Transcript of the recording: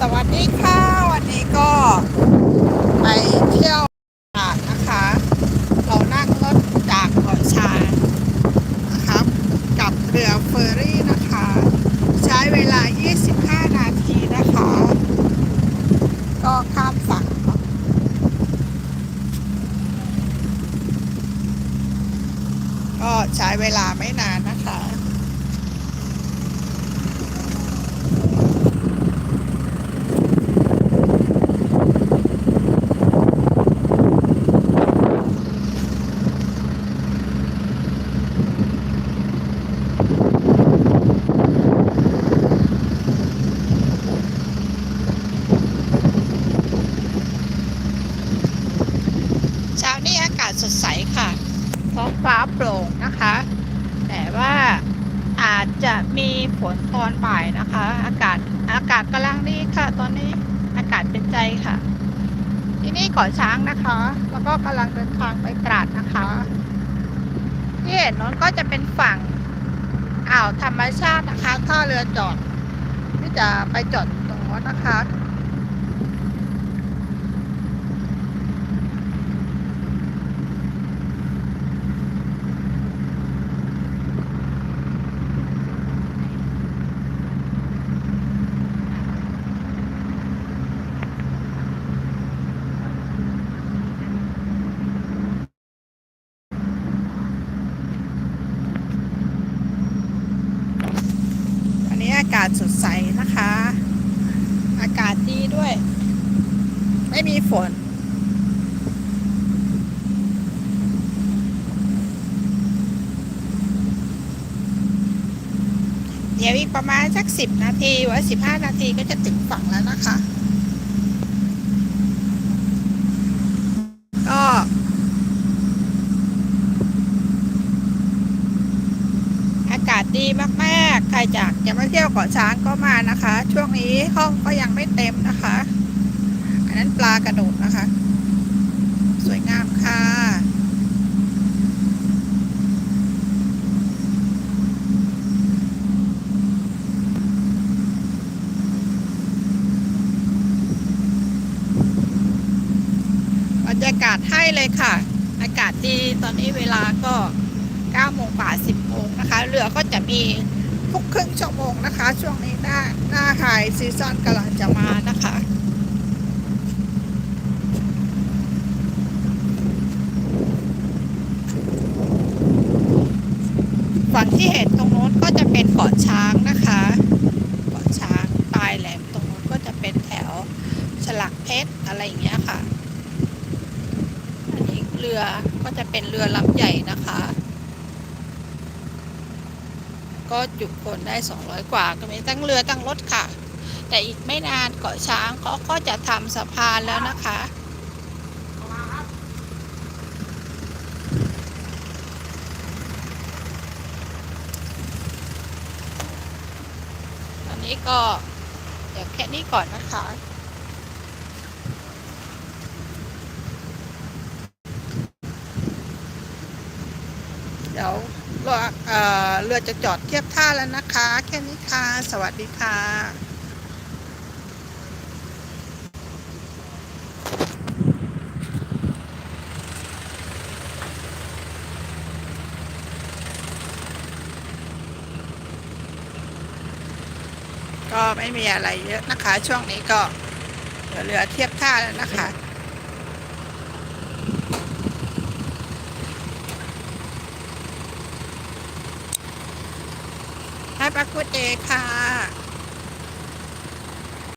สวัสดีค่ะวันนี้ก็ไปเที่ยวตาดนะคะ เรานั่งรถจากเกาะช้างนะครับ กับเรือเฟอร์รี่นะคะ ใช้เวลา 25 นาทีนะคะ ก็ข้ามฝั่งก็ใช้เวลาไม่นานนะคะ นี้อากาศสดใสค่ะท้องฟ้าโปร่งนะคะ แต่ว่าอาจจะมีฝนตอนบ่ายนะคะ อากาศอากาศกำลังดีค่ะ ตอนนี้อากาศเป็นใจค่ะ ที่นี่เกาะช้างนะคะ แล้วก็กำลังเดินทางไปตราดนะคะที่เห็นนั้นก็จะเป็นฝั่งอ่าวธรรมชาตินะคะท่าเรือจอดที่จะไปจอดตรงนั้นนะคะ อันนี้อากาศสดใสนะคะ อากาศดีด้วย ไม่มีฝน เดี๋ยวอีกประมาณสักสิบนาทีหรือสิบห้านาทีก็จะถึงฝั่งแล้วนะคะ ก็อากาศดีมากๆ ใครอยากจะมาเที่ยวเกาะช้างก็มานะคะ ช่วงนี้ห้องก็ยังไม่เต็มนะคะ อันนั้นปลากระโดดนะคะ สวยงามค่ะ บรรยากาศให้เลยค่ะ อากาศดีตอนนี้เวลาก็9โมงกว่า10โมงนะคะเรือก็จะมีทุกครึ่งชั่วโมงนะคะ ช่วงนี้หน้าหน้าไฮซีซั่นกำลังจะมานะคะฝั่งที่เห็นตรงโน้นก็จะเป็นเกาะช้างนะคะ เกาะช้างปลายแหลมตรงโน้นก็จะเป็นแถวฉลักเพชรอะไรอย่างเงี้ยค่ะ อันนี้เรือก็จะเป็นเรือลำใหญ่นะคะ ก็จุคนได้ 200 กว่า ก็มีตั้งเรือตั้งรถค่ะ แต่อีกไม่นานเกาะช้างเขาก็จะทำสะพานแล้วนะคะตอนนี้ก็เดี๋ยวแค่นี้ก่อนนะคะ เดี๋ยวเรือเรือจะจอดเทียบท่าแล้วนะคะ แค่นี้ค่ะ สวัสดีค่ะก็ไม่มีอะไรเยอะนะคะ ช่วงนี้ก็เดี๋ยวเรือเทียบท่าแล้วนะคะ ปรากฏเดย์ค่ะ